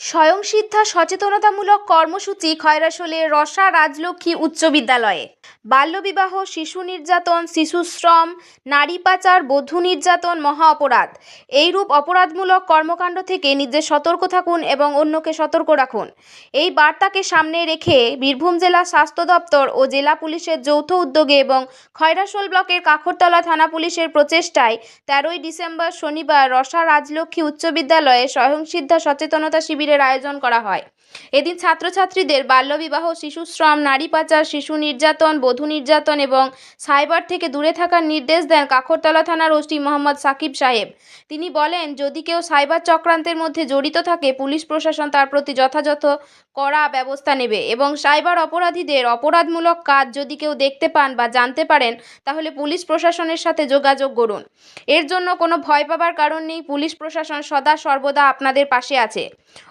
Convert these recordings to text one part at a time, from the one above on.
স্বয়ংসিদ্ধা সচেতনতামূলক কর্মসূচি খয়রাশোলের রসা রাজলক্ষ্মী উচ্চ বিদ্যালয়ে। বাল্যবিবাহ, শিশু নির্যাতন শিশুশ্রম নারী পাচার, বধূ নির্যাতন, মহা অপরাধ। এইরূপ অপরাধমূলক কর্মকাণ্ড থেকে নিজে সতর্ক থাকুন এবং অন্যকে সতর্ক রাখুন। এই বার্তাকে সামনে রেখে বীরভূম জেলা স্বাস্থ্য দপ্তর ও জেলা পুলিশের যৌথ উদ্যোগে এবং খয়রাশোল ব্লকের কাখরতলা থানা পুলিশের প্রচেষ্টায় তেরোই ডিসেম্বর শনিবার রসা রাজলক্ষ্মী উচ্চ বিদ্যালয়ে স্বয়ংসিদ্ধা সচেতনতা শিবিরের আয়োজন করা হয়। এদিন ছাত্রছাত্রীদের বাল্যবিবাহ শিশুশ্রম নারী পাচার, শিশু নির্যাতন, বধূ নির্যাতন এবং সাইবার থেকে দূরে থাকার নির্দেশ দেন কাখরতলা থানার ওসি মোহাম্মদ সাকিব সাহেব। তিনি বলেন, যদি কেউ সাইবার চক্রান্তের মধ্যে জড়িত থাকে, পুলিশ প্রশাসন তার প্রতি যথাযথ কড়া ব্যবস্থা নেবে এবং সাইবার অপরাধীদের অপরাধমূলক কাজ যদি কেউ দেখতে পান বা জানতে পারেন, তাহলে পুলিশ প্রশাসনের সাথে যোগাযোগ করুন। এর জন্য কোনো ভয় পাবার কারণ নেই। পুলিশ প্রশাসন সদা সর্বদা আপনাদের পাশে আছে।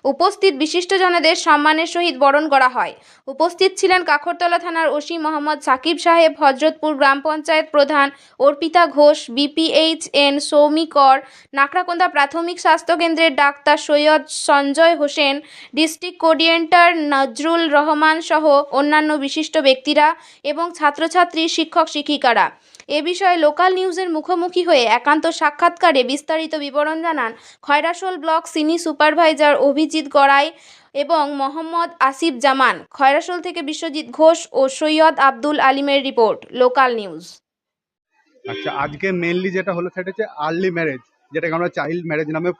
উপস্থিত বিশিষ্টজনদের সম্মানের সহিত বরণ করা হয়। উপস্থিত ছিলেন কাখরতলা থানার ওসি মোহাম্মদ সাকিব সাহেব, হজরতপুর গ্রাম পঞ্চায়েত প্রধান অর্পিতা ঘোষ বিপিএইচএন সৌমি কর নাকড়াকোন্দা প্রাথমিক স্বাস্থ্যকেন্দ্রের doctor Syed Sanjay Hossain, district coordinator Nazrul Rahman সহ অন্যান্য বিশিষ্ট ব্যক্তিরা এবং ছাত্রছাত্রী, শিক্ষক, শিক্ষিকারা। এ বিষয়ে লোকাল নিউজের মুখোমুখি হয়ে একান্ত সাক্ষাৎকারে বিস্তারিত বিবরণ জানান Khoyrasol block senior supervisor Abhijit Garai এবং মোহাম্মদ আসিফ জামান খয়রাশোল থেকে বিশ্বজিৎ ঘোষ ও সৈয়দ আব্দুল আলিমের রিপোর্ট, লোকাল নিউজ। আচ্ছা আজকে মেনলি যেটা হলো সেটা হচ্ছে আর্লি ম্যারেজ যেটাকে আমরা চাইল্ড ম্যারেজ নামে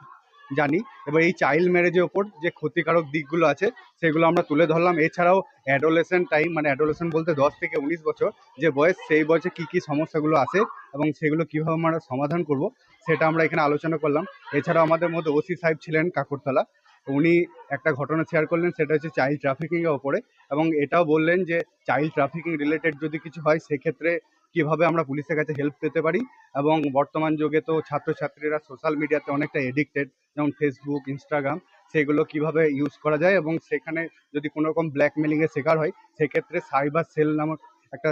জানি। এবার এই চাইল্ড ম্যারেজের ওপর যে ক্ষতিকারক দিকগুলো আছে, সেগুলো আমরা তুলে ধরলাম। এছাড়াও অ্যাডোলেশন টাইম মানে অ্যাডোলেশন বলতে দশ থেকে উনিশ বছর, যে বয়স, সেই বয়সে কী কী সমস্যাগুলো আছে এবং সেগুলো কীভাবে আমরা সমাধান করব, সেটা আমরা এখানে আলোচনা করলাম। এছাড়াও আমাদের মধ্যে ওসি সাহেব ছিলেন কাকুরতলা। উনি একটা ঘটনা শেয়ার করলেন, সেটা হচ্ছে চাইল্ড ট্রাফিকিংয়ের ওপরে এবং এটাও বললেন যে চাইল্ড ট্রাফিকিং রিলেটেড যদি কিছু হয়, সেক্ষেত্রে কীভাবে আমরা পুলিশের কাছে হেল্প পেতে পারি এবং বর্তমান যুগে তো ছাত্রছাত্রীরা সোশ্যাল মিডিয়াতে অনেকটা এডিক্টেড যেমন ফেসবুক ইনস্টাগ্রাম সেগুলো কীভাবে ইউজ করা যায় এবং সেখানে যদি কোনো রকম ব্ল্যাকমেলিংয়ের শিকার হয়, সেক্ষেত্রে সাইবার সেল নামক একটা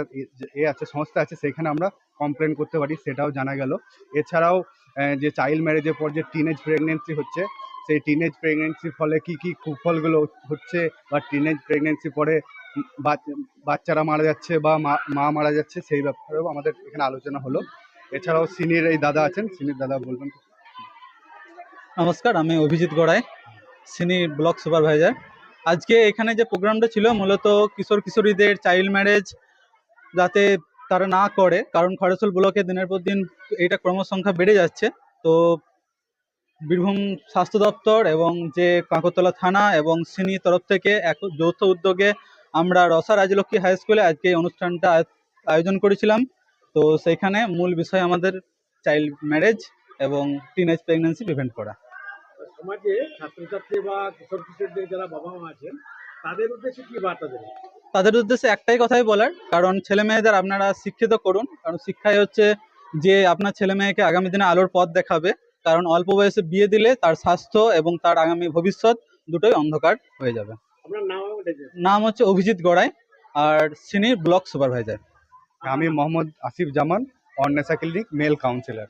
এ- আছে, সংস্থা আছে, সেখানে আমরা কমপ্লেন করতে পারি, সেটাও জানা গেল। এছাড়াও যে চাইল্ড ম্যারেজের পর যে টিনেজ প্রেগনেন্সি হচ্ছে সেই টিনেজ প্রেগনেন্সির ফলে কি কি কুফলগুলো হচ্ছে বা টিনেজ প্রেগনেন্সি পরে বাচ- বাচ্চারা মারা যাচ্ছে বা মা মারা যাচ্ছে সেই ব্যাপারেও আমাদের এখানে আলোচনা হলো। এছাড়াও সিনিয়র এই দাদা আছেন সিনিয়র দাদা বলবেন নমস্কার, আমি অভিজিৎ গড়াই, সিনি ব্লক সুপারভাইজার। আজকে এখানে যে প্রোগ্রামটা ছিল, মূলত কিশোর কিশোরীদের চাইল্ড ম্যারেজ যাতে তারা না করে, কারণ খরচল ব্লকে দিনের পর দিন এইটা ক্রমসংখ্যা বেড়ে যাচ্ছে। তো বীরভূম স্বাস্থ্য দপ্তর এবং যে কাঁকরতলা থানা এবং সিনি তরফ থেকে এক যৌথ উদ্যোগে আমরা রসা রাজলক্ষ্মী হাই স্কুলে আজকে এই অনুষ্ঠানটা আয়োজন করেছিলাম। তো সেইখানে মূল বিষয় আমাদের চাইল্ড ম্যারেজ এবং টিনেজ প্রেগনেন্সি প্রিভেন্ট করা। সমাজে ছাত্রছাত্রী বা কিশোর কিশোরদের যারা বাবা মা আছেন তাদের উদ্দেশ্যে কি বার্তা দেবেন? তাদের উদ্দেশ্যে একটাই কথাই বলার কারণ ছেলে মেয়েদের আপনারা শিক্ষিত করুন। কারণ শিক্ষাই হচ্ছে যে আপনার ছেলে মেয়েকে আগামী দিনে আলোর পথ দেখাবে। কারণ অল্প বয়সে বিয়ে দিলে তার স্বাস্থ্য এবং তার আগামী ভবিষ্যৎ দুটোই অন্ধকার হয়ে যাবে। নাম হচ্ছে অভিজিৎ গড়াই আর সিনি ব্লক সুপারভাইজার। আমি Mohammad Asif Zaman Annesha clinic male counsellor.